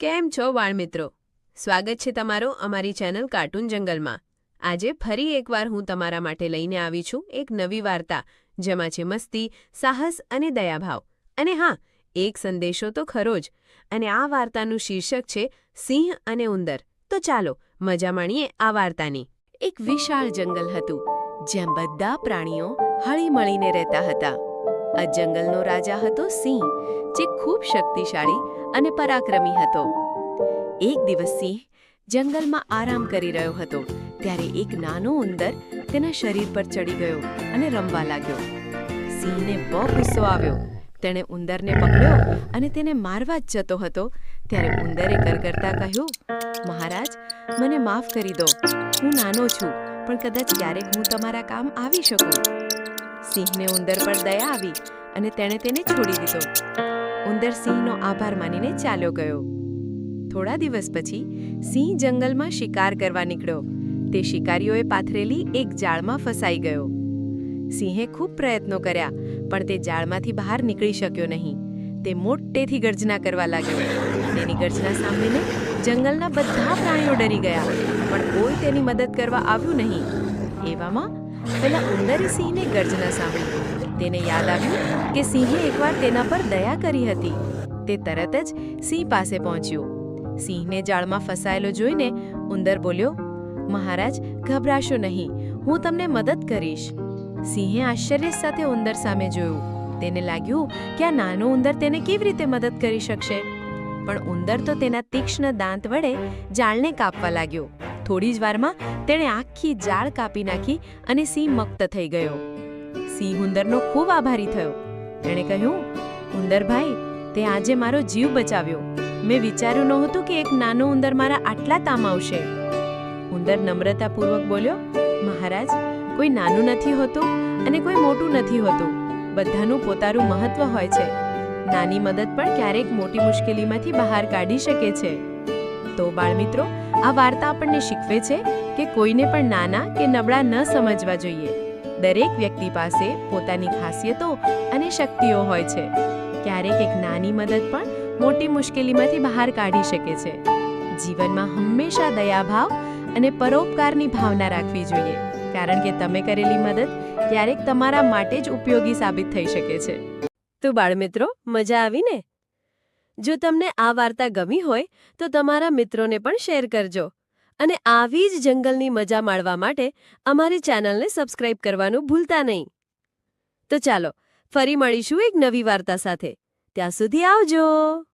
કેમ છો બાળમિત્રો? સ્વાગત છે તમારું અમારી ચેનલ કાર્ટૂન જંગલમાં. આજે ફરી એકવાર હું તમારા માટે લઈને આવી છું એક નવી વાર્તા, જેમાં છે મસ્તી, સાહસ અને દયાભાવ. અને હા, એક સંદેશો તો ખરો જ. અને આ વાર્તાનું શીર્ષક છે સિંહ અને ઉંદર. તો ચાલો, મજા માણીએ આ વાર્તાની. એક વિશાળ જંગલ હતું. જ્યાં બધા પ્રાણીઓ હળીમળીને રહેતા હતા. આ જંગલનો રાજા હતો સિંહ, જે ખૂબ શક્તિશાળી અને પરાક્રમી હતો. એક દિવસ સિંહ જંગલમાં આરામ કરી રહ્યો હતો, ત્યારે એક નાનો ઉંદર તેના શરીર પર ચડી ગયો અને રમવા લાગ્યો. સિંહને બહુ ગુસ્સો આવ્યો. તેણે ઉંદરને પકડ્યો અને તેને મારવા જ જતો હતો, ત્યારે ઉંદરે કરકરતા કહ્યું, મહારાજ, મને માફ કરી દો. હું નાનો છું. પણ કદાચ ક્યારેક હું તમારા કામ આવી શકું. સિંહને ઉંદર પર દયા આવી અને તેણે તેને છોડી દીધો. ઉંદર સિંહનો આભાર માનીને ચાલ્યો ગયો. થોડા દિવસ પછી સિંહ જંગલમાં શિકાર કરવા નીકળ્યો. તે શિકારીઓએ પાથરેલી એક જાળમાં ફસાઈ ગયો. સિંહે ખૂબ પ્રયત્નો કર્યા, પણ તે જાળમાંથી બહાર નીકળી શક્યો નહીં. તે મોટેથી ગર્જના કરવા લાગ્યો. તેની ગર્જના સાંભળીને જંગલના બધા પ્રાણીઓ ડરી ગયા, પણ કોઈ તેની મદદ કરવા આવ્યું નહીં. એવામાં પેલા ઉંદરે સિંહને ગર્જના સાંભળી. તેને યાદ આવ્યું કે સિંહે એકવાર તેના પર દયા કરી હતી. તે તરત જ સિંહ પાસે પહોંચ્યું. સિંહને જાળમાં ફસાયેલો જોઈને ઉંદર બોલ્યો, મહારાજ, ગભરાશો નહીં, હું તમને મદદ કરીશ. સિંહે આશ્ચર્ય સાથે ઉંદર સામે જોયું. તેને લાગ્યું કે આ નાનો ઉંદર તેને કેવી રીતે મદદ કરી શકશે? પણ ઉંદર તો તેના તીક્ષ્ણ દાંત વડે જાળને કાપવા લાગ્યો. થોડી જ વારમાં તેણે આખી જાળ કાપી નાખી અને સિંહ મક્ત થઈ ગયો. સિંહ ઉંદરનો ખૂબ આભારી થયો. તેણે કહ્યું, ઉંદરભાઈ, તે આજે મારો જીવ બચાવ્યો. મેં વિચાર્યું નહોતું કે એક નાનો ઉંદર મારા આટલા તામ આવશે. ઉંદર નમ્રતાપૂર્વક બોલ્યો, મહારાજ, કોઈ નાનું નથી હોતું અને કોઈ મોટું નથી હોતું. બધાનું પોતાનું મહત્વ હોય છે. નાની મદદ પણ ક્યારેક મોટી મુશ્કેલીમાંથી બહાર કાઢી શકે છે. તો બાળમિત્રો, આ વાર્તા આપણને શીખવે છે કે કોઈને પણ નાના કે નબળા ન સમજવા જોઈએ. દરેક વ્યક્તિ પાસે પોતાની ખાસિયતો અને શક્તિઓ હોય છે. ક્યારેક એક નાની મદદ પણ મોટી મુશ્કેલીમાંથી બહાર કાઢી શકે છે. જીવનમાં હંમેશા દયાભાવ અને પરોપકારની ભાવના રાખવી જોઈએ. કારણ કે તમે કરેલી મદદ ક્યારેક તમારા માટે જ ઉપયોગી સાબિત થઈ શકે છે. તો બાળમિત્રો, મજા આવી ને જો તમને આ વાર્તા ગમી હોય, તો તમારા મિત્રોને પણ શેર કરજો. અને આવી જ જંગલની મજા માણવા માટે અમારી ચેનલને સબસ્ક્રાઇબ કરવાનું ભૂલતા નહીં. તો ચાલો, ફરી મળીશું એક નવી વાર્તા સાથે. ત્યાં સુધી આવજો!